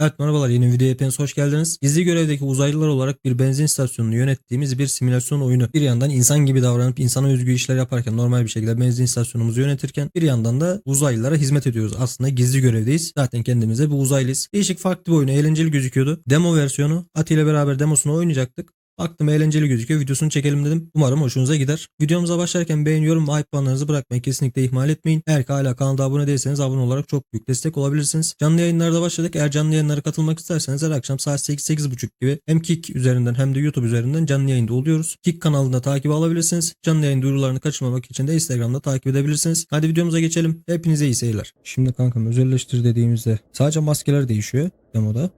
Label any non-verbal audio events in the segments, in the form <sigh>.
Evet merhabalar yeni videoya hepiniz hoş geldiniz. Gizli görevdeki uzaylılar olarak bir benzin istasyonunu yönettiğimiz bir simülasyon oyunu. Bir yandan insan gibi davranıp insana özgü işler yaparken normal bir şekilde benzin istasyonumuzu yönetirken bir yandan da uzaylılara hizmet ediyoruz. Aslında gizli görevdeyiz. Zaten kendimize bir uzaylıyız. Değişik farklı bir oyun eğlenceli gözüküyordu. Demo versiyonu Ati ile beraber demosunu oynayacaktık. Baktım eğlenceli gözüküyor. Videosunu çekelim dedim. Umarım hoşunuza gider. Videomuza başlarken beğen, yorum ve hype puanlarınızı bırakmayı kesinlikle ihmal etmeyin. Eğer ki hala kanalda abone değilseniz abone olarak çok büyük destek olabilirsiniz. Canlı yayınlarda başladık. Eğer canlı yayınlara katılmak isterseniz her akşam saat 8-8.30 gibi hem Kick üzerinden hem de YouTube üzerinden canlı yayında oluyoruz. Kick kanalında takip alabilirsiniz. Canlı yayın duyurularını kaçırmamak için de Instagram'da takip edebilirsiniz. Hadi videomuza geçelim. Hepinize iyi seyirler. Şimdi kankam özelleştir dediğimizde sadece maskeler değişiyor demoda.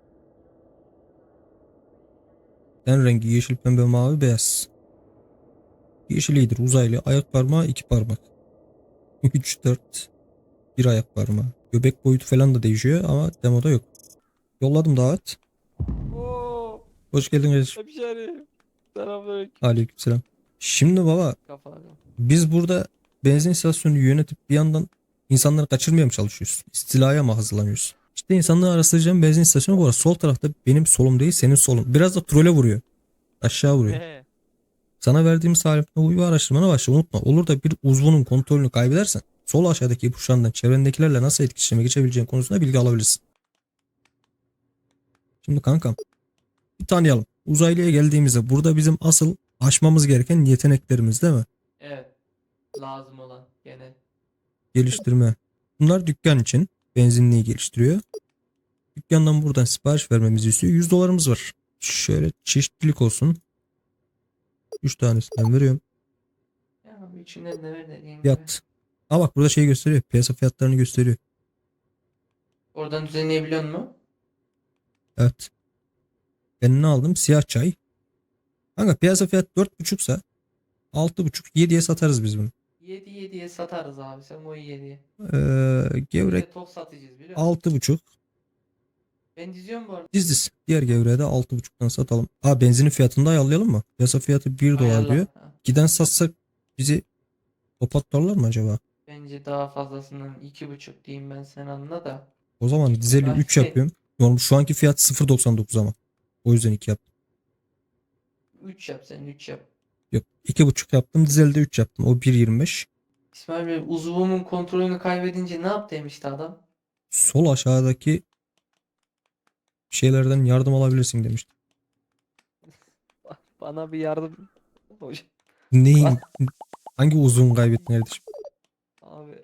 Ten rengi yeşil, pembe, mavi, beyaz. Yeşil iyidir. Uzaylı. Ayak parmağı iki parmak. <laughs> 3, 4. Bir ayak parmağı. Göbek boyutu falan da değişiyor ama demoda yok. Yolladım davet. Oo, Hoş geldin kardeşim. hemşerim. Selamünaleyküm. Aleykümselam. Şimdi baba biz burada benzin istasyonunu yönetip bir yandan insanları kaçırmaya mı çalışıyoruz? İstilaya mı hazırlanıyoruz? İşte insanları araştıracağım benzin istasyonu bu arada sol tarafta benim solum değil senin solun. Biraz da trole vuruyor. Aşağı vuruyor. He. Sana verdiğimiz talepte uyu araştırmana başla. Unutma olur da bir uzvunun kontrolünü kaybedersen sol aşağıdaki ipuçlarından çevrendekilerle nasıl etkileşime geçebileceğin konusunda bilgi alabilirsin. Şimdi kankam bir tanıyalım. Uzaylıya geldiğimizde burada bizim asıl aşmamız gereken yeteneklerimiz değil mi? Evet. Lazım olan gene. Geliştirme. Bunlar dükkan için benzinliği geliştiriyor. Dükkandan buradan sipariş vermemizi istiyor. 100 dolarımız var. Şöyle çeşitlilik olsun. 3 tanesinden veriyorum. Ya içinden ne ver dediğin. Fiyat. Aa bak burada şey gösteriyor. Piyasa fiyatlarını gösteriyor. Oradan düzenleyebiliyor musun? Evet. Ben ne aldım? Siyah çay. Kanka piyasa fiyat 4.5 sa 6.5 7'ye satarız biz bunu. 7 7'ye satarız abi sen koy 7'ye. Ee, gevrek Biz de tok satacağız biliyor musun? 6.5. Ben diziyorum bu arada. Diz diz. Diğer gevreğe de 6.5'tan satalım. Aa benzinin fiyatını da ayarlayalım mı? Piyasa fiyatı 1 dolar Ayarla. diyor. Ha. Giden satsak bizi topatlarlar mı acaba? Bence daha fazlasından 2,5 diyeyim ben sen anla da. O zaman dizeli Ay, 3 şey- yapıyorum. Normal şu anki fiyat 0.99 ama. O yüzden 2 yaptım. 3 yap sen 3 yap. Yok 2.5 yaptım. Dizelde 3 yaptım. O 1.25. İsmail Bey uzvumun kontrolünü kaybedince ne yap demişti adam? Sol aşağıdaki şeylerden yardım alabilirsin demişti. <laughs> Bana bir yardım. <laughs> Hocam. Neyin? Hangi uzun kaybettin kardeşim? Abi.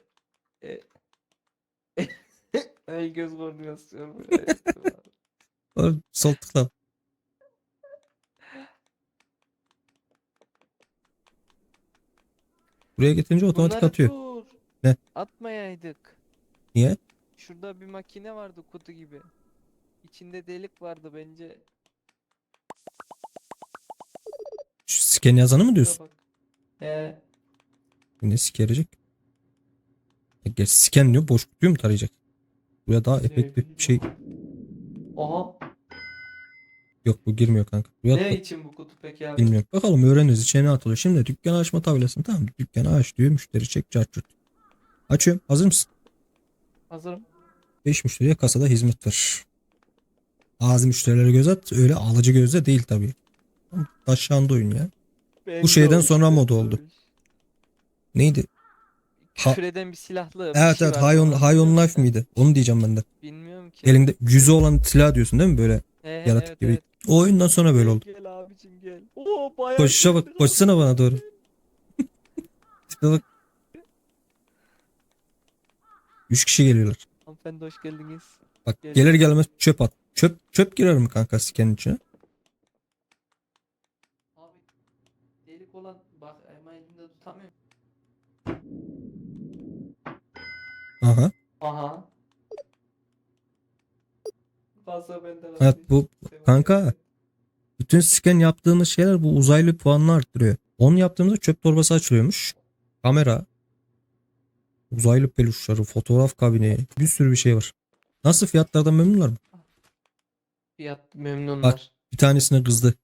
E... <laughs> Ey göz koordinasyonu. Sol tıkla. Buraya getirince otomatik Bunları atıyor. dur. Ne? Atmayaydık. Niye? Şurada bir makine vardı kutu gibi. İçinde delik vardı bence. Şu sken yazanı mı diyorsun? Bak. He. Ne sikerecek? Ya Gerçi sken diyor boş kutuyu mu tarayacak? Buraya daha efektif bir şey Oha. Yok bu girmiyor kanka. Buraya Ne için bu kutu peki abi? bilmiyorum. Bakalım öğreniriz içine ne atılıyor. Şimdi dükkan açma tabelasını tamam? Dükkanı aç diyor müşteri çek çarçurt. Açıyorum. Hazır mısın? Hazırım. 5 müşteriye kasada hizmet ver. Bazı müşterilere göz at. Öyle alıcı gözle değil tabii. Taşlandı oyun ya. Belli şeyden olmuş, sonra mod oldu. Neydi? Ha- Küfür eden bir silahlı bir Evet şey evet High on, High on Life miydi? Onu diyeceğim ben de. Bilmiyorum ki. Elinde yüzü olan silah diyorsun değil mi böyle He, yaratık evet, gibi. evet. O oyundan sonra böyle oldu. Gel abicim gel. Oo bayağı Koşuşa bak. Koşsana bana doğru. Tipe bak. Üç kişi geliyorlar. Hanımefendi hoş geldiniz. Bak Gel. gelir gelmez çöp at. Çöp çöp girer mi kanka sikenin içine? Abi delik olan bak ama elimde tutamıyorum. Aha. Aha. Fazla benden Evet bu kanka. Bak. bütün scan yaptığımız şeyler bu uzaylı puanını arttırıyor. Onu yaptığımızda çöp torbası açılıyormuş. Kamera. Uzaylı peluşları, fotoğraf kabini, bir sürü bir şey var. Nasıl fiyatlardan memnunlar mı? Fiyat memnunlar. Bir tanesine kızdı.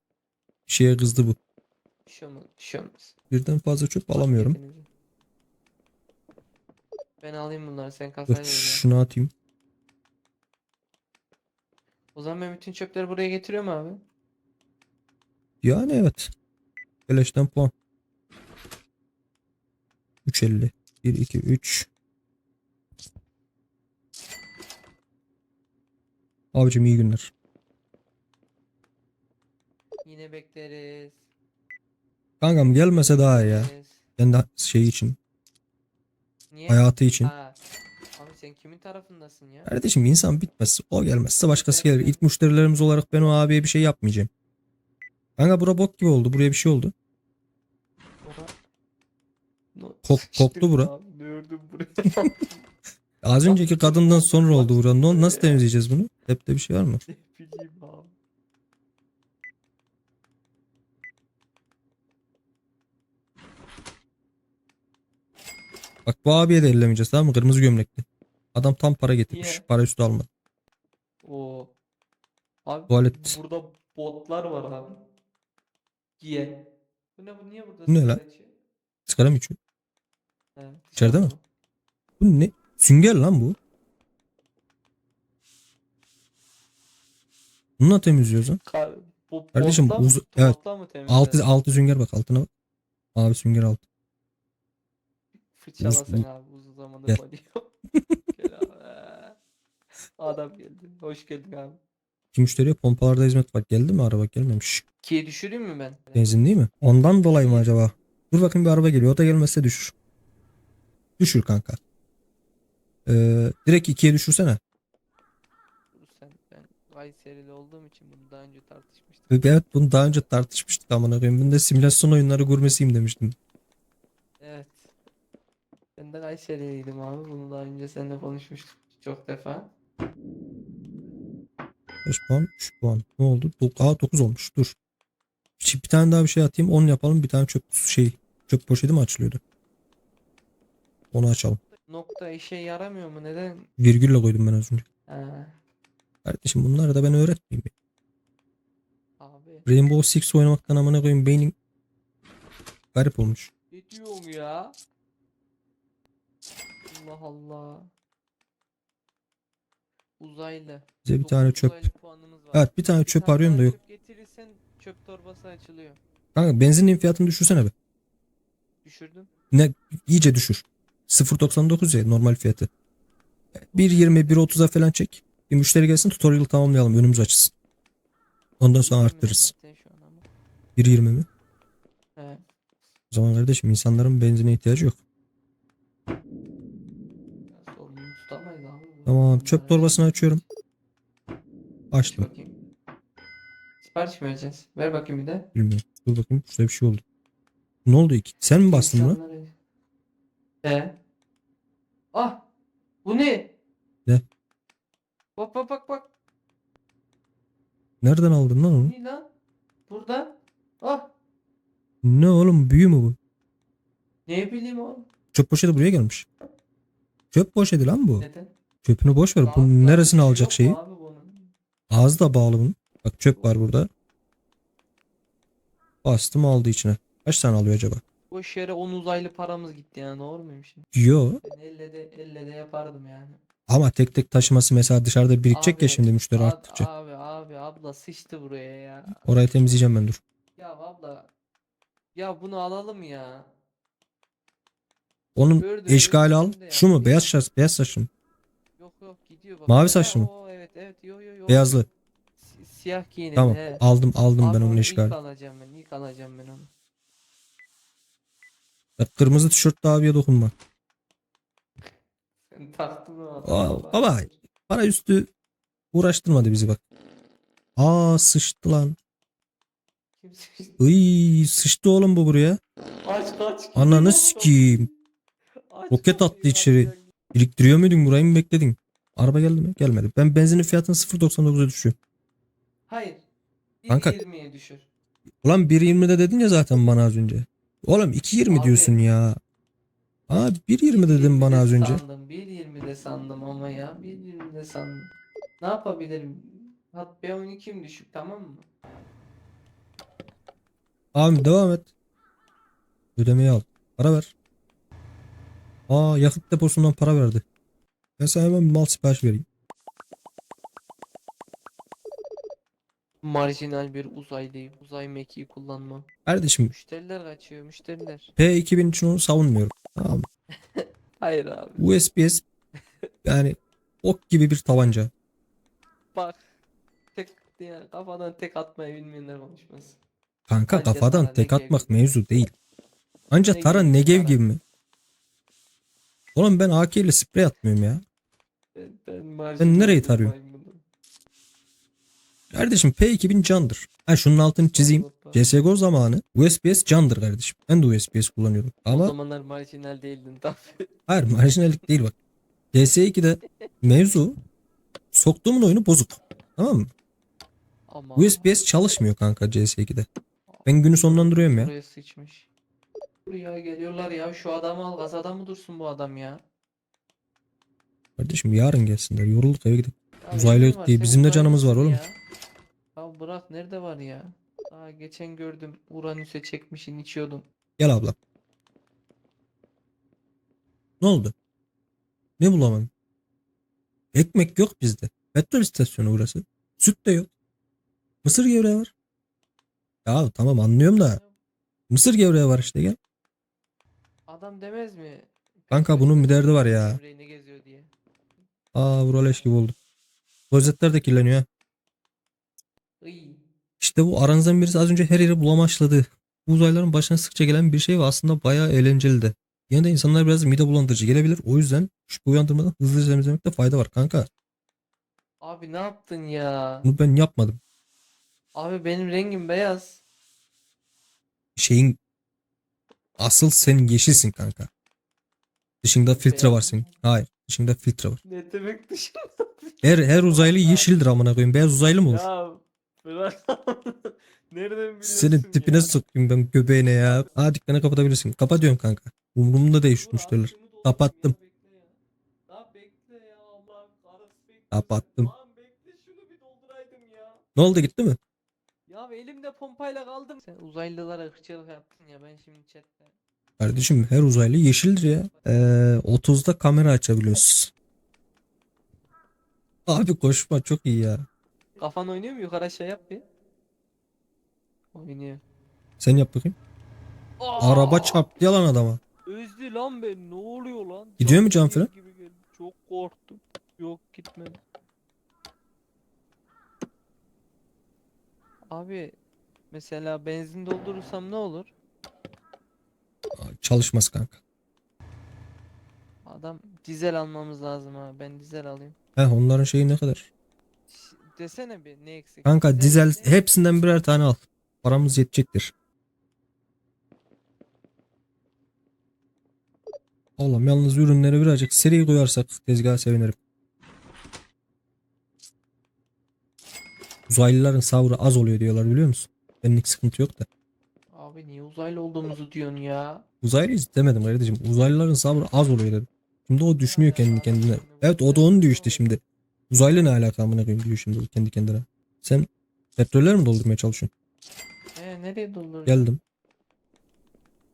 Bir şeye kızdı bu. Bir şey olmaz. Bir şey olmaz. Birden fazla çöp alamıyorum. Hepinizi. Ben alayım bunları sen Dur kasayla öde. şunu atayım. O zaman ben bütün çöpleri buraya getiriyorum abi. Yani evet. Beleşten puan. 3.50. 1, 2, 3. Abicim iyi günler. Yine bekleriz. Kankam gelmese daha iyi ya. Kendi şey için. Niye? Hayatı için. Ha. Abi sen kimin tarafındasın ya? Kardeşim insan bitmez. O gelmezse başkası gelir. İlk müşterilerimiz olarak ben o abiye bir şey yapmayacağım. Kanka bura bok gibi oldu. Buraya bir şey oldu. Kok- koktu bura. <laughs> Az önceki kadından sonra oldu bura. No- Nasıl temizleyeceğiz bunu? Hepte bir şey var mı? Bak bu abiye de ellemeyeceğiz tamam mı? Kırmızı gömlekli. Adam tam para getirmiş. Niye? Para üstü almadı. Oo. Abi Tuvalet. burada botlar var abi. Giye. Bu ne bu niye burada Bu ne lan? Sigara mı içiyor? Evet, İçeride mi? Bu ne? Sünger lan bu. Bununla. Ka- bu Kardeşim, botla uz- evet. botla mı temizler? Altı, altı sünger bak altına bak. Mavi sünger altı. Fırçalasan Uz- abi uzun zamandır Gel. <laughs> Gel abi. Adam geldi. Hoş geldin abi. İki müşteriye pompalarda hizmet var. Geldi mi araba? Gelmemiş. Kiye düşüreyim mi ben? Benzin değil mi? Ondan dolayı mı acaba? Dur bakayım bir araba geliyor. O da gelmezse düşür. Düşür kanka. Ee, direkt ikiye düşürsene. Sen ben Kayserili olduğum için bunu daha önce tartışmıştık. Evet bunu daha önce tartışmıştık amına koyayım. Ben de simülasyon oyunları gurmesiyim demiştim. Evet. Ben de Kayseriliydim abi. Bunu daha önce seninle konuşmuştuk çok defa. Kaç puan? 3 puan. Ne oldu? Aa 9 olmuş. Dur. Şimdi bir tane daha bir şey atayım. 10 yapalım. Bir tane çöp şey çöp poşeti mi açılıyordu? Onu açalım. Nokta işe yaramıyor mu? Neden? Virgülle koydum ben az önce. Ha, Kardeşim bunları da ben öğretmeyeyim. abi. Rainbow Six oynamaktan amına koyayım beynim garip olmuş. Ne diyorsun ya? Allah Allah. Uzaylı. Bize bir tane çöp. uzaylı puanımız var. Evet bir tane çöp tane arıyorum da yok. çöp getirirsen çöp torbası açılıyor. Kanka benzinin fiyatını düşürsene be. Düşürdüm. Ne iyice düşür. 0.99 ya normal fiyatı. 1.20 1.30'a falan çek. Bir müşteri gelsin tutorial tamamlayalım önümüz açılsın. Ondan sonra arttırırız. zaten şu an ama. 1.20 mi? He. O zaman kardeşim insanların benzine ihtiyacı yok. Ya sorumluluğu tutamayız abi. bu Tamam çöp torbasını açıyorum. Aç Açtım. bakayım. Sipariş mi vereceğiz? Ver bakayım bir de. Bilmiyorum. Dur bakayım şurada bir şey oldu. Ne oldu iki? Sen mi bastın buna? İnsanları- He. Ah! Bu ne? Ne? Bak bak bak bak. Nereden aldın lan onu? Ne lan? Burada. Ah! Ne oğlum büyü mü bu? Ne bileyim oğlum. Çöp poşeti buraya gelmiş. Çöp poşeti lan bu. Neden? Çöpünü boş ver. Bunun bir şey alacak şeyi? Ağzı da bağlı bunun. Bak çöp var burada. Bastım aldı içine. Kaç tane alıyor acaba? Boş yere 10 uzaylı paramız gitti yani doğru muyum şimdi? Yo. Ben elle de elle de yapardım yani. Ama tek tek taşıması mesela dışarıda birikecek ya Abi, şimdi müşteri Abi, arttıkça. abi abi abla sıçtı buraya ya. Orayı temizleyeceğim ben dur. Ya abla. Ya bunu alalım ya. Onun Gördüm, eşgali al. Şu mu? Beyaz ya. şaş, beyaz saçlı mı? Yok yok gidiyor bak. Mavi saçlı mı? evet evet yo yo yo. Beyazlı. Si- siyah giyinimli Tamam. he. Aldım aldım Abi ben onun onu ilk eşgali. alacağım ben. ilk alacağım ben onu. Bak kırmızı tişörtlü abiye dokunma. Sen taktın o Aa, adamı. baba. Para üstü uğraştırmadı bizi bak. Aa sıçtı lan. Kim sıçtı? Iy sıçtı oğlum bu buraya. Aç kaç. Ananı sikeyim. Aç Roket attı içeri. aç. Biriktiriyor muydun burayı mı bekledin? Araba geldi mi? Gelmedi. Ben benzinin fiyatını 0.99'a düşüyorum. Hayır. Kanka- 1.20'ye düşür. Ulan 1.20'de dedin ya zaten bana az önce. Oğlum 2.20 Abi. diyorsun ya. Aa 1.20 dedim bana az önce. Sandım. 1.20'de sandım ama ya. 1.20'de sandım. Ne yapabilirim? Hat B12'm düşük tamam mı? Abi devam et. Ödemeyi al. Para ver. Aa yakıt deposundan para verdi. Ben sana hemen mal sipariş vereyim. Marjinal bir uzaylıyım. Uzay mekiği kullanmam. Kardeşim Müşteriler kaçıyor müşteriler. P2000 için onu savunmuyorum. Tamam. mı? <laughs> Hayır abi. USPS yani ok gibi bir tabanca. Bak. Tek yani kafadan tek atmayı bilmeyenler konuşmasın. Kanka Bence kafadan sana tek Negev atmak gibi. mevzu değil. Anca Negev Tara gibi Negev gibi mi? Oğlum ben AK ile sprey atmıyorum ya. Ben, nereyi maymunum. Kardeşim P2000 candır. Ha şunun altını çizeyim. CSGO zamanı USPS candır kardeşim. Ben de USPS kullanıyordum. O Ama zamanlar marjinal değildin tabii. <laughs> hayır marjinallik değil bak. CS2'de mevzu soktuğumun oyunu bozuk. Tamam mı? Ama USPS çalışmıyor kanka CS2'de. Ben günü sonlandırıyorum ya. Buraya sıçmış. Buraya geliyorlar ya şu adamı al gazada mı dursun bu adam ya? Kardeşim yarın gelsinler. Yorulduk eve gidelim. Ya Uzaylı değil, sen bizim de canımız var oğlum. Ya. Ya bırak nerede var ya? Daha geçen gördüm Uranüs'e çekmişin içiyordun. Gel abla. Ne oldu? Ne bulamadın? Ekmek yok bizde. Petrol istasyonu burası. Süt de yok. Mısır gevreği var. Ya tamam anlıyorum da mısır gevreği var işte gel. Adam demez mi? Kanka bunun bir derdi var ya. Aa buraleş gibi oldu. Klozetler de kirleniyor ha. Iy. İşte bu aranızdan birisi az önce her yeri bulamaçladı. Bu uzaylıların başına sıkça gelen bir şey ve aslında bayağı eğlenceli de. Yine de insanlar biraz mide bulandırıcı gelebilir. O yüzden şüphe uyandırmadan hızlıca temizlemekte fayda var kanka. Abi ne yaptın ya? Bunu ben yapmadım. Abi benim rengim beyaz. Şeyin asıl sen yeşilsin kanka. Dışında filtre var Beyaz senin. mı? Hayır. Dışında filtre var. Ne demek dışında? Her her uzaylı yeşildir amına koyayım. Beyaz uzaylı mı olur? Ya bırak. <laughs> Nereden biliyorsun Senin tipine ya? sokayım ben göbeğine ya. Aa dükkanı kapatabilirsin. Kapa diyorum kanka. Umurumda değil şu müşteriler. Kapattım. Kapattım. Lan bekle şunu bir dolduraydım ya. Ne oldu gitti mi? Ya elimde pompayla kaldım. Sen uzaylılara ırkçılık yaptın ya ben şimdi chatte. Kardeşim her uzaylı yeşildir ya. Ee, 30'da kamera açabiliyorsun. Abi koşma çok iyi ya. Kafan oynuyor mu? Yukarı aşağı yap bir. Oynuyor. Sen yap bakayım. Araba çarptı yalan adama. Özlü lan ben. Ne oluyor lan? Gidiyor mu Jumpscare fren? gibi geldi. Çok korktum. Yok gitmedi. Abi mesela benzin doldurursam ne olur? Çalışmaz kanka. Adam dizel almamız lazım ha. Ben dizel alayım. Heh onların şeyi ne kadar? Desene bir ne eksik? Kanka dizel ne- hepsinden birer tane al. Paramız yetecektir. Oğlum yalnız ürünleri birazcık seri koyarsak tezgaha sevinirim. Uzaylıların sabrı az oluyor diyorlar biliyor musun? Benlik sıkıntı yok da. Abi niye uzaylı olduğumuzu diyorsun ya? Uzaylı demedim kardeşim. Uzaylıların sabrı az oluyor dedim. Şimdi o düşünüyor kendi kendine. Evet o da onu diyor işte şimdi. Uzaylı ne alaka amına koyayım diyor şimdi kendi kendine. Sen petroller mi doldurmaya çalışıyorsun? E nereye dolduracağım? Geldim.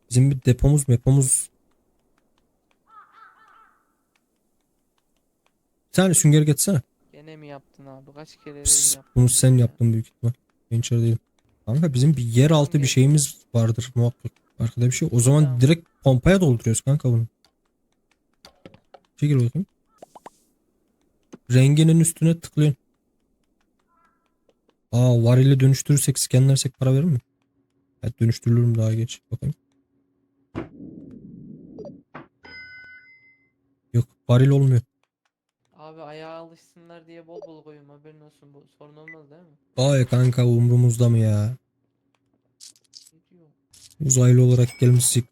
Bizim bir depomuz mepomuz. Bir tane sünger getirsene. Gene mi yaptın abi? Kaç kere Pıs, bunu sen ya. yaptın büyük ihtimal. Ben içeri değilim. Kanka bizim bir yeraltı bir şeyimiz vardır muhakkak. Arkada bir şey. O zaman Tamam. direkt pompaya dolduruyoruz kanka bunu. Çekil bakayım. Renginin üstüne tıklıyorsun. Aa varili dönüştürürsek skenlersek para verir mi? Evet dönüştürülürüm daha geç. Bakayım. Yok varil olmuyor. Abi ayağa alışsınlar diye bol bol koyuyorum haberin olsun bu sorun olmaz değil mi? Ay kanka umrumuzda mı ya? Ne diyor? Uzaylı olarak gelmiştik.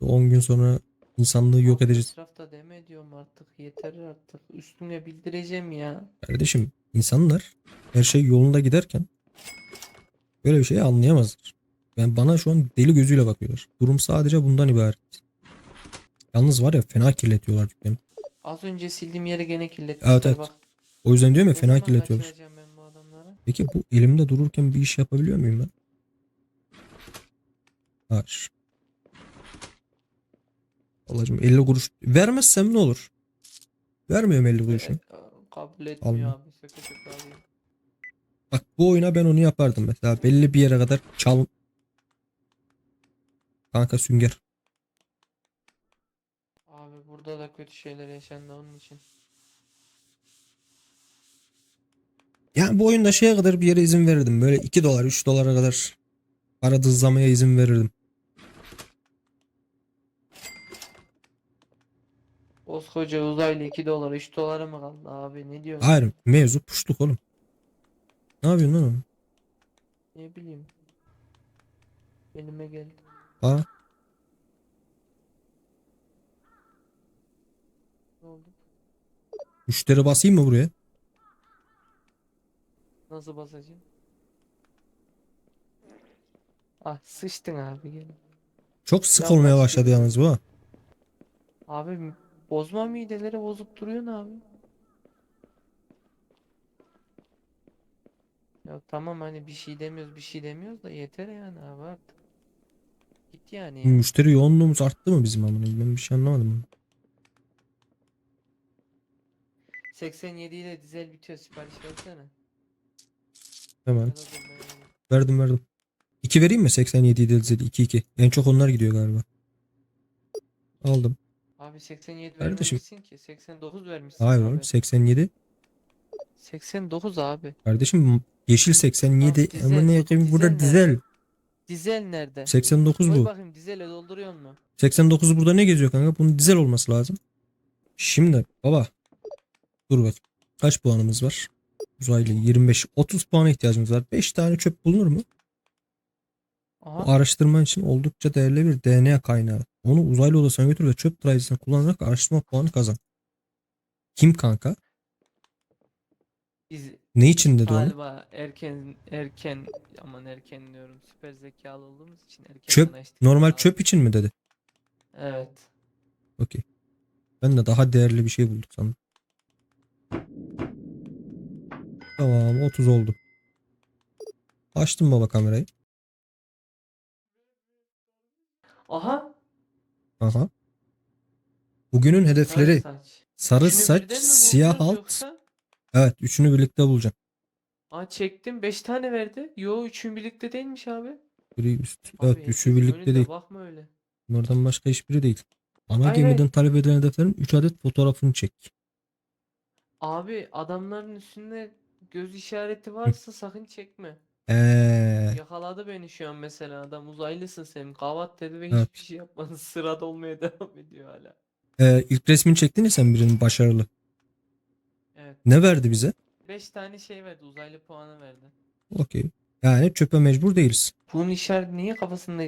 10 gün sonra insanlığı yok Abi edeceğiz. Etrafta deme diyorum artık yeter artık üstüne bildireceğim ya. Kardeşim insanlar her şey yolunda giderken böyle bir şeyi anlayamazlar. Yani bana şu an deli gözüyle bakıyorlar. Durum sadece bundan ibaret. Yalnız var ya fena kirletiyorlar dükkanı. Az önce sildiğim yeri gene kirletmişler Evet, evet. bak. O yüzden diyorum ya fena zaman kirletiyorlar. kaçıracağım ben bu adamları? Peki bu elimde dururken bir iş yapabiliyor muyum ben? Hayır. Allah'ım 50 kuruş vermezsem ne olur? Vermiyorum 50 kuruşu. Evet, kabul etmiyor Alma. abi. Şaka şaka alayım. Bak Bu oyuna ben onu yapardım mesela. Belli bir yere kadar çal... Kanka sünger. Burada da kötü şeyler yaşandı onun için. Yani bu oyunda şeye kadar bir yere izin verirdim. Böyle 2 dolar 3 dolara kadar para dızlamaya izin verirdim. Koskoca uzaylı 2 dolar 3 dolara mı kaldı abi ne diyorsun? Hayır mevzu puşluk oğlum. Ne yapıyorsun lan oğlum? Ne bileyim. Elime geldi. Aa, Ne oldu? Müşteri basayım mı buraya? Nasıl basacağım? Ah sıçtın abi gel. Çok sık Ya olmaya başka başladı yalnız bu. ha. Abi bozma mideleri bozup duruyorsun abi. Ya tamam hani bir şey demiyoruz bir şey demiyoruz da yeter yani abi artık. Git yani ya. Müşteri yoğunluğumuz arttı mı bizim amına? Ben bir şey anlamadım. 87 ile dizel bitiyor sipariş versene. Hemen. Verdim verdim. 2 vereyim mi? 87 idi 2 2. En çok onlar gidiyor galiba. Aldım. Abi 87 Kardeşim. vermemişsin ki 89 vermişsin Hayır abi. oğlum 87. 89 abi. Kardeşim yeşil 87. Tamam, dizel- Ama ne yapayım burada dizel dizel. Dizel nerede? 89 Koy bu. bakayım dizele dolduruyor mu? 89 burada ne geziyor kanka? Bunun dizel olması lazım. Şimdi baba. Dur bak. Kaç puanımız var? Uzaylı 25. 30 puana ihtiyacımız var. 5 tane çöp bulunur mu? Bu Aha. araştırma için oldukça değerli bir DNA kaynağı. Onu uzaylı odasına götür ve çöp tarayıcısını kullanarak araştırma puanı kazan. Kim kanka? Biz Ne için dedi onu? galiba erken erken aman erken diyorum süper zekalı olduğumuz için erken Çöp, Normal abi. çöp için mi dedi? Evet. Okey. Ben de daha değerli bir şey bulduk sandım. Tamam 30 oldu. Açtım baba kamerayı. Aha. Aha. Bugünün hedefleri Sarı saç. sarı Üçünü saç, siyah alt. yoksa? Evet, üçünü birlikte bulacağım. Aa çektim 5 tane verdi. Yo üçün birlikte değilmiş abi. Biri üst. Abi Evet, üçü birlikte önünde değil. Bakma öyle. Bunlardan başka hiçbiri değil. Ana Hayır, gemiden talep edilen hedeflerin 3 adet fotoğrafını çek. Abi adamların üstünde göz işareti varsa sakın çekme. Eee, Yakaladı beni şu an mesela adam uzaylısın sen kavat dedi ve Evet. hiçbir şey yapmadı <laughs> sırada olmaya <laughs> devam ediyor hala. e, ilk resmini çektin ya sen birinin başarılı. Evet. Ne verdi bize? 5 tane şey verdi uzaylı puanı verdi. Okey. Yani çöpe mecbur değiliz. Bunun işareti niye kafasında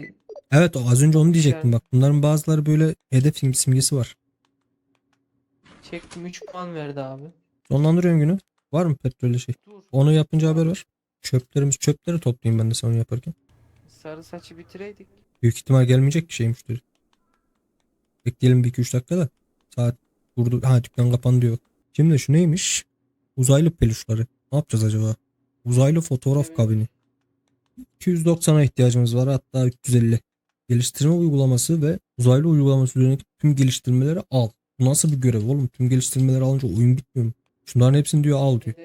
Evet o az önce onu diyecektim bak. Bunların bazıları böyle hedef sim- simgesi var. çektim 3 puan verdi abi. Sonlandırıyorum günü. Var mı petrolü şey? Dur. Onu yapınca haber ver. Çöplerimiz çöpleri toplayayım ben de sen onu yaparken. Sarı saçı bitireydik. Büyük ihtimal gelmeyecek ki şey müşteri. Bekleyelim bir iki üç dakika da. Saat durdu. Ha dükkan kapandı diyor. Şimdi şu neymiş? Uzaylı peluşları. Ne yapacağız acaba? Uzaylı fotoğraf Evet. kabini. 290'a ihtiyacımız var hatta 350. Geliştirme uygulaması ve uzaylı uygulaması üzerindeki tüm geliştirmeleri al. Bu nasıl bir görev oğlum? Tüm geliştirmeleri alınca oyun bitmiyor mu? Şunların hepsini diyor al diyor.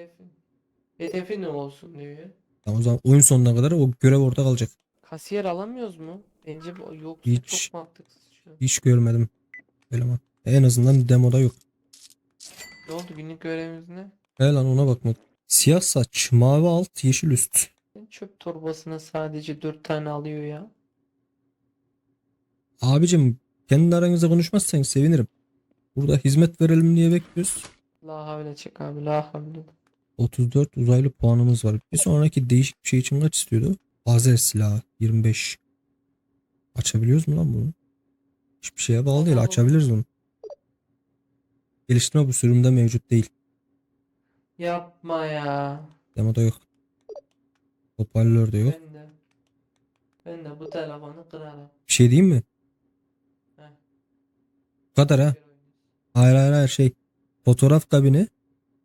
Hedefi ne olsun diyor ya. Tamam, o zaman oyun sonuna kadar o görev orada kalacak. Kasiyer alamıyoruz mu? Bence bu yoksa Hiç. çok mantıksız şu an. Hiç görmedim. Eleman. En azından demoda yok. Ne oldu günlük görevimiz ne? He lan ona bakmadım. Siyah saç, mavi alt, yeşil üst. Çöp torbasına sadece 4 tane alıyor ya. Abicim kendi aranızda konuşmazsanız sevinirim. Burada hizmet verelim diye bekliyoruz. La havle çek abi la havle. 34 uzaylı puanımız var. Bir sonraki değişik bir şey için kaç istiyordu? Lazer silahı 25. Açabiliyoruz mu lan bunu? Hiçbir şeye bağlı değil. Açabiliriz bunu. Geliştirme bu sürümde mevcut değil. Yapma ya. Demoda yok. Hoparlör de yok. Ben de. Ben de bu telefonu kırarım. Bir şey diyeyim mi? Heh. Bu kadar ha. Hayır hayır hayır şey. Fotoğraf kabini,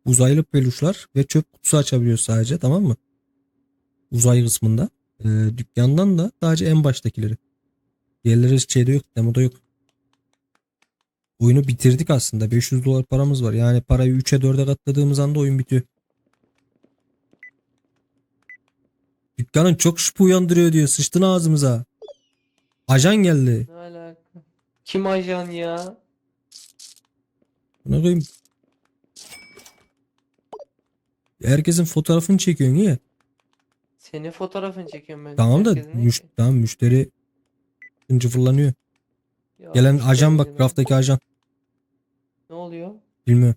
uzaylı peluşlar ve çöp kutusu açabiliyoruz sadece tamam mı? Uzay kısmında. Ee, dükkandan da sadece en baştakileri. Diğerleri şeyde yok, demoda yok. Oyunu bitirdik aslında. 500 dolar paramız var. Yani parayı 3'e 4'e katladığımız anda oyun bitiyor. dükkanın çok şüphe uyandırıyor diyor. Sıçtın ağzımıza. Ajan geldi. Ne alaka? Kim ajan ya? Buna koyayım. Herkesin fotoğrafını çekiyorsun ya. Senin fotoğrafını çekiyorum ben. Tamam da Herkesin müş ki? tamam müşteri fırlanıyor. Ya Gelen işte ajan bak raftaki ajan. Ne oluyor? Bilmiyorum.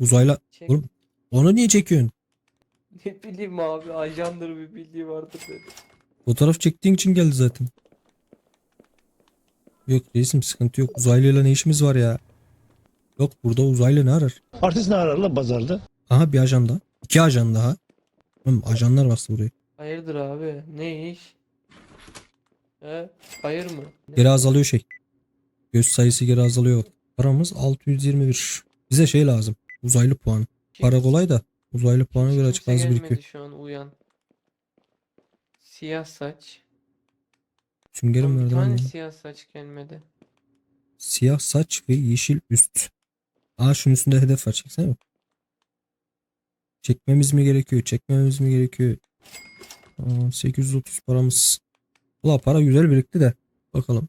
Uzayla. Çek. Oğlum onu niye çekiyorsun? <laughs> Ne bileyim abi ajandır bir bildiği vardır dedi. Fotoğraf çektiğin için geldi zaten. Yok reisim sıkıntı yok. Uzaylıyla ne işimiz var ya? Yok burada uzaylı ne arar? Artist ne arar lan pazarda? Aha bir ajan daha. İki ajan daha. Oğlum ajanlar bastı burayı. Hayırdır abi? Ne iş? He? Hayır mı? Geri azalıyor şey. Göz sayısı geri azalıyor. Paramız 621. Bize şey lazım. Uzaylı puan. Para kolay da uzaylı puana göre açık az birikiyor. şu an uyan. Siyah saç. Süngerim Lan bir tane ya? siyah saç gelmedi. Siyah saç ve yeşil üst. Aa şunun üstünde hedef var. Çeksene bak. Çekmemiz mi gerekiyor? Çekmememiz mi gerekiyor? Aa, 830 paramız. Ula para güzel birikti de. Bakalım.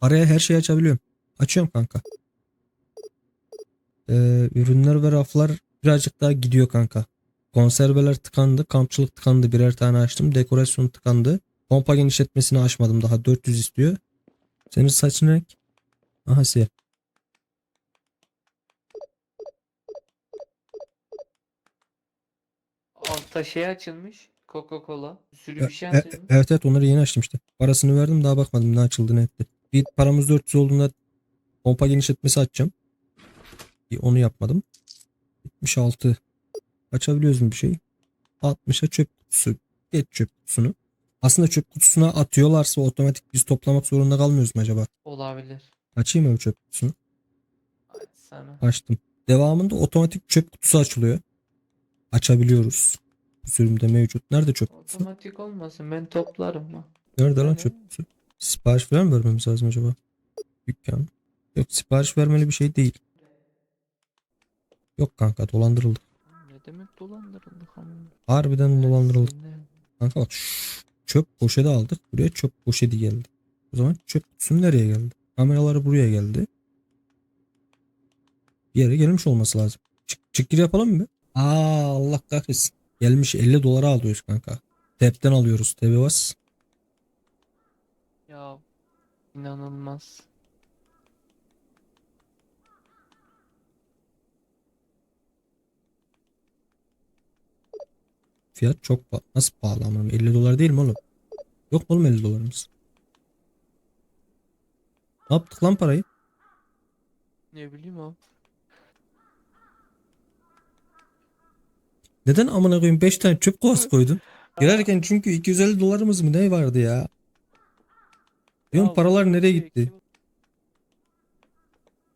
Paraya her şeyi açabiliyorum. Açıyorum kanka. Ee, ürünler ve raflar birazcık daha gidiyor kanka. Konserveler tıkandı. Kampçılık tıkandı. Birer tane açtım. Dekorasyon tıkandı. Pompa genişletmesini açmadım daha. 400 istiyor. Senin saçın renk? Aha siyah. Altta şey açılmış. Coca-Cola. Bir sürü E- bir şey e- açılmış. evet evet onları yeni açtım işte. Parasını verdim daha bakmadım ne açıldı ne etti. Bir paramız 400 olduğunda pompa genişletmesi açacağım. Bir onu yapmadım. 76. Açabiliyoruz mu bir şey? 60'a çöp kutusu. Geç çöp kutusunu. Aslında çöp kutusuna atıyorlarsa otomatik biz toplamak zorunda kalmıyoruz mu acaba? Olabilir. Açayım mı çöp kutusunu? Hadi sana. Açtım. Devamında otomatik çöp kutusu açılıyor. Açabiliyoruz. Bu sürümde mevcut. Nerede çöp kutusu? Otomatik olmasın ben toplarım ha. Nerede lan çöp kutusu? Sipariş falan mı vermemiz lazım acaba? Dükkan. Yok sipariş vermeli bir şey değil. Yok kanka dolandırıldık. Ne demek dolandırıldık ama. Harbiden dolandırıldık. Kanka bak şşş, çöp poşeti aldık. Buraya çöp poşeti geldi. O zaman çöp kutusu nereye geldi? Kameraları buraya geldi. Bir yere gelmiş olması lazım. Çık, çık gir yapalım mı? Aa Allah kahretsin. Gelmiş 50 dolara alıyoruz kanka. Tepten alıyoruz. Tebe bas. Ya inanılmaz. Fiyat çok pahalı. Nasıl pahalı ama 50 dolar değil mi oğlum? Yok mu oğlum 50 dolarımız? Ne yaptık lan parayı? Ne bileyim o. Neden amına koyayım 5 tane çöp kovası koydun? Girerken çünkü 250 dolarımız mı ne vardı ya? Diyorum Ya paralar nereye şey gitti? kim-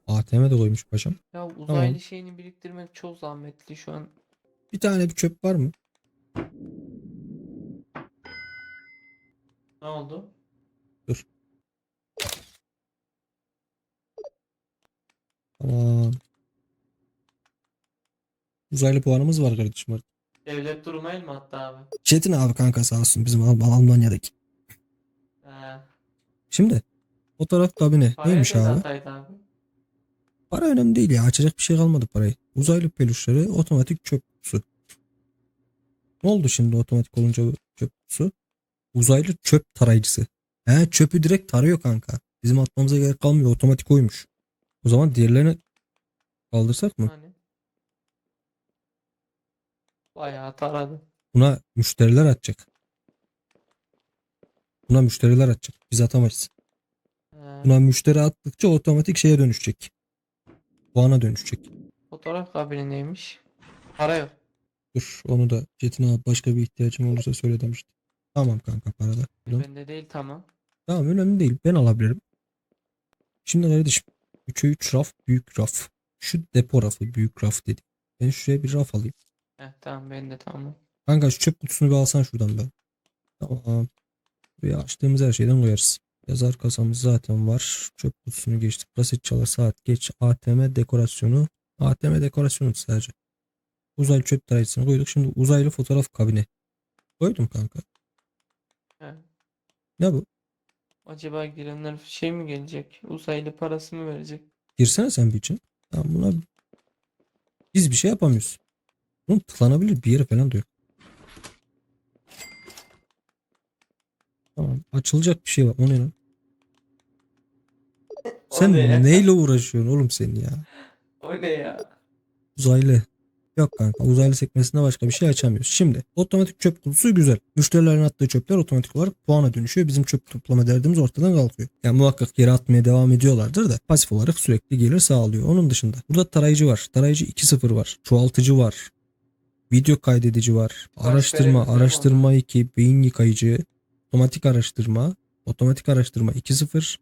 ATM'de koymuş paşam. Ya uzaylı şeyini biriktirmek çok zahmetli şu an. Bir tane bir çöp var mı? Ne oldu? Tamam. Uzaylı puanımız var kardeşim artık. Devlet durmayın mı hatta abi? Çetin abi kanka sağ olsun bizim Al- Almanya'daki. He. Şimdi fotoğraf kabini Paraya neymiş ne abi? abi? Para önemli değil ya. Açacak bir şey kalmadı parayı. Uzaylı peluşları otomatik çöp kutusu. Ne oldu şimdi otomatik olunca bu çöp kutusu? Uzaylı çöp tarayıcısı. He çöpü direkt tarıyor kanka. Bizim atmamıza gerek kalmıyor. Otomatik oymuş. O zaman diğerlerini kaldırsak mı? Hani? Bayağı taradı. Buna müşteriler atacak. Buna müşteriler atacak. Biz atamayız. He. Buna müşteri attıkça otomatik şeye dönüşecek. Puana dönüşecek. Fotoğraf kabini neymiş? Para yok. Dur onu da Çetin abi başka bir ihtiyacım olursa söyle demişti. Tamam kanka parada. Tamam. Bende değil tamam. Tamam önemli değil. Ben alabilirim. Şimdi kardeşim 3'e 3 raf büyük raf. Şu depo rafı büyük raf dedi. Ben şuraya bir raf alayım. Heh tamam bende tamam. Kanka şu çöp kutusunu bir alsan şuradan ben. Tamam. Buraya açtığımız her şeyden koyarız. Yazar kasamız zaten var. Çöp kutusunu geçtik. Basit çalar saat geç. ATM dekorasyonu. ATM dekorasyonu sadece. Uzaylı çöp tarayıcısını koyduk. Şimdi uzaylı fotoğraf kabini. Koydum kanka. He. Ne bu? Acaba girenler şey mi gelecek? Uzaylı parası mı verecek? Girsene sen bir için. Tamam buna biz bir şey yapamıyoruz. Bunun tıklanabilir bir yere falan da yok. Tamam açılacak bir şey var. O ne lan? Sen ne neyle uğraşıyorsun oğlum sen ya? O ne ya? Uzaylı. Yok kanka uzaylı sekmesinde başka bir şey açamıyoruz. Şimdi otomatik çöp kutusu güzel. Müşterilerin attığı çöpler otomatik olarak puana dönüşüyor. Bizim çöp toplama derdimiz ortadan kalkıyor. Yani muhakkak geri atmaya devam ediyorlardır da pasif olarak sürekli gelir sağlıyor. Onun dışında burada tarayıcı var. Tarayıcı 2.0 var. Çoğaltıcı var. Video kaydedici var. Araştırma, araştırma 2, beyin yıkayıcı, otomatik araştırma, otomatik araştırma 2.0,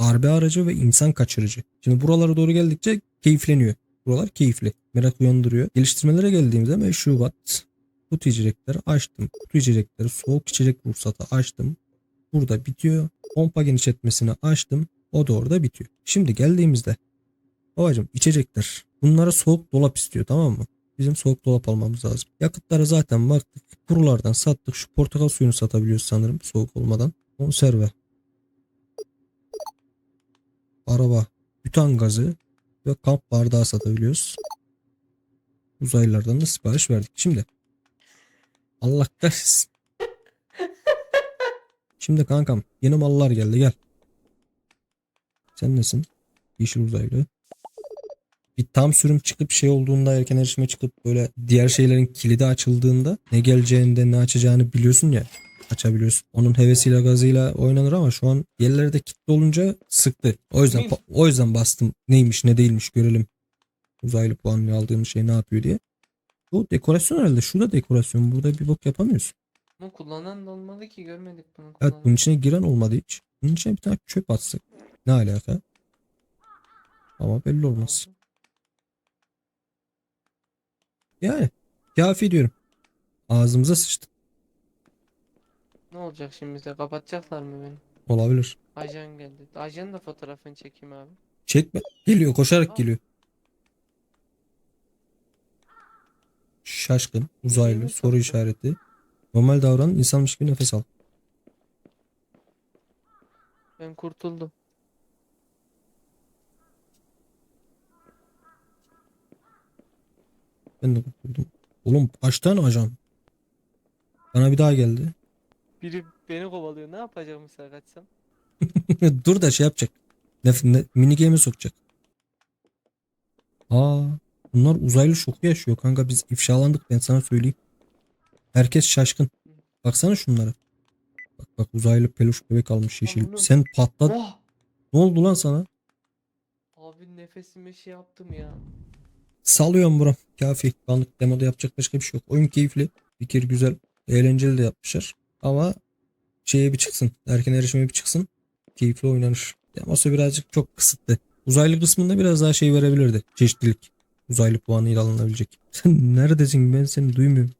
darbe aracı ve insan kaçırıcı. Şimdi buralara doğru geldikçe keyifleniyor. Buralar keyifli. Merak uyandırıyor. Geliştirmelere geldiğimizde meşrubat, kutu içecekleri açtım. Kutu içecekleri soğuk içecek ruhsatı açtım. Burada bitiyor. Pompa genişletmesini açtım. O da orada bitiyor. Şimdi geldiğimizde babacım içecekler. Bunlara soğuk dolap istiyor tamam mı? Bizim soğuk dolap almamız lazım. Yakıtlara zaten baktık. Kurulardan sattık. Şu portakal suyunu satabiliyoruz sanırım soğuk olmadan. Konserve. Araba. Bütan gazı ve kamp bardağı satabiliyoruz. Uzaylılardan da sipariş verdik. Şimdi Allah kahretsin. Şimdi kankam yeni mallar geldi gel. Sen nesin? Yeşil uzaylı. Bir tam sürüm çıkıp şey olduğunda erken erişime çıkıp böyle diğer şeylerin kilidi açıldığında ne geleceğinde ne açacağını biliyorsun ya açabiliyorsun. Onun hevesiyle gazıyla oynanır ama şu an yerlerde kilitli olunca sıktı. O yüzden o yüzden bastım. Neymiş ne değilmiş görelim. Uzaylı puanını aldığımız şey ne yapıyor diye. Bu dekorasyon herhalde. Şurada dekorasyon. Burada bir bok yapamıyorsun. Bunu kullanan da olmadı ki görmedik bunu Evet kullanan. bunun içine giren olmadı hiç. Bunun içine bir tane çöp atsak. Ne alaka? Ama belli olmaz. Yani kafi diyorum. Ağzımıza sıçtı. Ne olacak şimdi bize? Kapatacaklar mı beni? Olabilir. Ajan geldi. Ajanın da fotoğrafını çekeyim abi. Çekme. Geliyor koşarak geliyor. Şaşkın, uzaylı, soru tatlı? işareti. Normal davran, insanmış gibi nefes al. Ben kurtuldum. Ben de kurtuldum. Oğlum kaç tane ajan? Bana bir daha geldi. Biri beni kovalıyor. Ne yapacağım mesela kaçsam? <laughs> Dur da şey yapacak. Nef ne, mini game'e sokacak. Aa, bunlar uzaylı şoku yaşıyor kanka. Biz ifşalandık ben sana söyleyeyim. Herkes şaşkın. Baksana şunlara. Bak bak uzaylı peluş bebek almış yeşil. bunu- Sen patlat. Oh! Ne oldu lan sana? Abi nefesime şey yaptım ya. Salıyorum buram. Kafi. Banlık demoda yapacak başka bir şey yok. Oyun keyifli. Fikir güzel. Eğlenceli de yapmışlar. Ama şeye bir çıksın. Erken erişime bir çıksın. Keyifli oynanır. Demosu birazcık çok kısıtlı. Uzaylı kısmında biraz daha şey verebilirdi. Çeşitlilik. Uzaylı puanıyla alınabilecek. <laughs> Sen neredesin? Ben seni duymuyorum.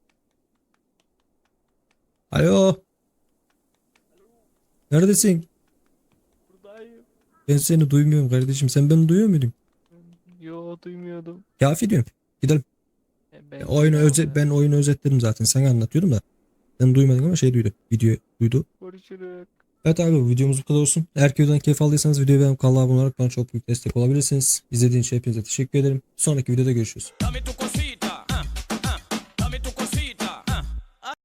Alo. Neredesin? Buradayım. Ben seni duymuyorum kardeşim. Sen beni duyuyor muydun? Yo duymuyordum. Kafi diyorum. Gidelim. E, ben Ya oyunu gidemem öze ya. ben oyunu özetledim zaten. Sen anlatıyordum da. Sen duymadın ama şey duydu. Video duydu. Görüşürüz. Evet abi bu videomuz bu kadar olsun. Eğer ki videodan keyif aldıysanız videoyu beğenip kanala abone olarak bana çok büyük destek olabilirsiniz. İzlediğiniz için hepinize teşekkür ederim. Sonraki videoda görüşürüz. Dame tu cosa